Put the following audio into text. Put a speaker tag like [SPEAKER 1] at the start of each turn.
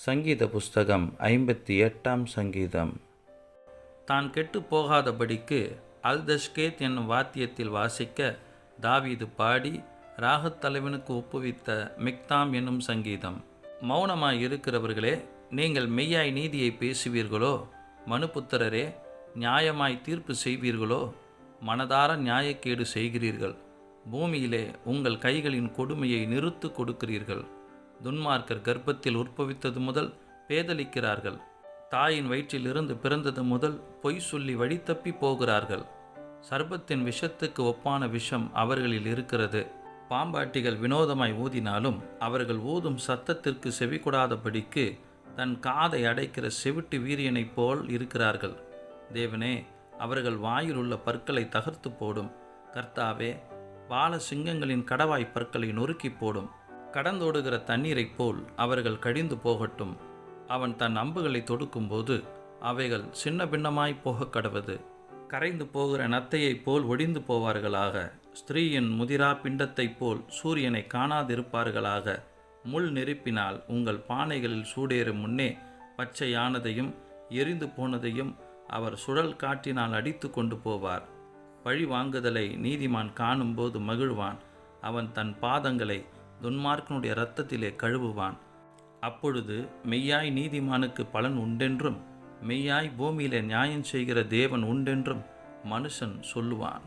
[SPEAKER 1] சங்கீத புஸ்தகம் ஐம்பத்தி எட்டாம் சங்கீதம். தான் கெட்டு போகாதபடிக்கு அல்தஷ்கேத் என்னும் வாத்தியத்தில் வாசிக்க தாவீது பாடி ராகத் தலைவனுக்கு ஒப்புவித்த மிக்தாம் என்னும் சங்கீதம். மௌனமாய் இருக்கிறவர்களே நீங்கள் மெய்யாய் நீதியை பேசுவீர்களோ? மனுபுத்திரரே நியாயமாய் தீர்ப்பு செய்வீர்களோ? மனதார நியாயக்கேடு செய்கிறீர்கள். பூமியிலே உங்கள் கைகளின் கொடுமையை நிறுத்து கொடுக்கிறீர்கள். துன்மார்க்கர் கர்ப்பத்தில் உற்பவித்தது முதல் பேதலிக்கிறார்கள். தாயின் வயிற்றிலிருந்து பிறந்தது முதல் பொய் சொல்லி வழி போகிறார்கள். சர்பத்தின் விஷத்துக்கு ஒப்பான விஷம் அவர்களில் இருக்கிறது. பாம்பாட்டிகள் வினோதமாய் ஊதினாலும் அவர்கள் ஊதும் சத்தத்திற்கு செவிகொடாதபடிக்கு தன் காதை அடைக்கிற செவிட்டு வீரியனைப் போல் இருக்கிறார்கள். தேவனே அவர்கள் வாயிலுள்ள பற்களை தகர்த்து போடும். கர்த்தாவே பால சிங்கங்களின் கடவாய் பற்களை நொறுக்கி போடும். கடந்தோடுகிற தண்ணீரைப் போல் அவர்கள் கழிந்து போகட்டும். அவன் தன் அம்புகளை தொடுக்கும்போது அவைகள் சின்ன பின்னமாய் போகக் கடவது. கரைந்து போகிற நத்தையைப் போல் ஒடிந்து போவார்களாக. ஸ்திரீயின் முதிரா பிண்டத்தைப் போல் சூரியனை காணாதிருப்பார்களாக. முள் நெருப்பினால் உங்கள் பானைகளில் சூடேறும் முன்னே பச்சையானதையும் எரிந்து போனதையும் அவர் சுழல் காட்டினால் அடித்து கொண்டு போவார். பழி வாங்குதலை நீதிமான் காணும்போது மகிழ்வான். அவன் தன் பாதங்களை துன்மார்க்கனுடைய இரத்தத்திலே கழுவுவான். அப்பொழுது மெய்யாய் நீதிமானுக்கு பலன் உண்டென்றும் மெய்யாய் பூமியிலே நியாயம் செய்கிற தேவன் உண்டென்றும் மனுஷன் சொல்லுவான்.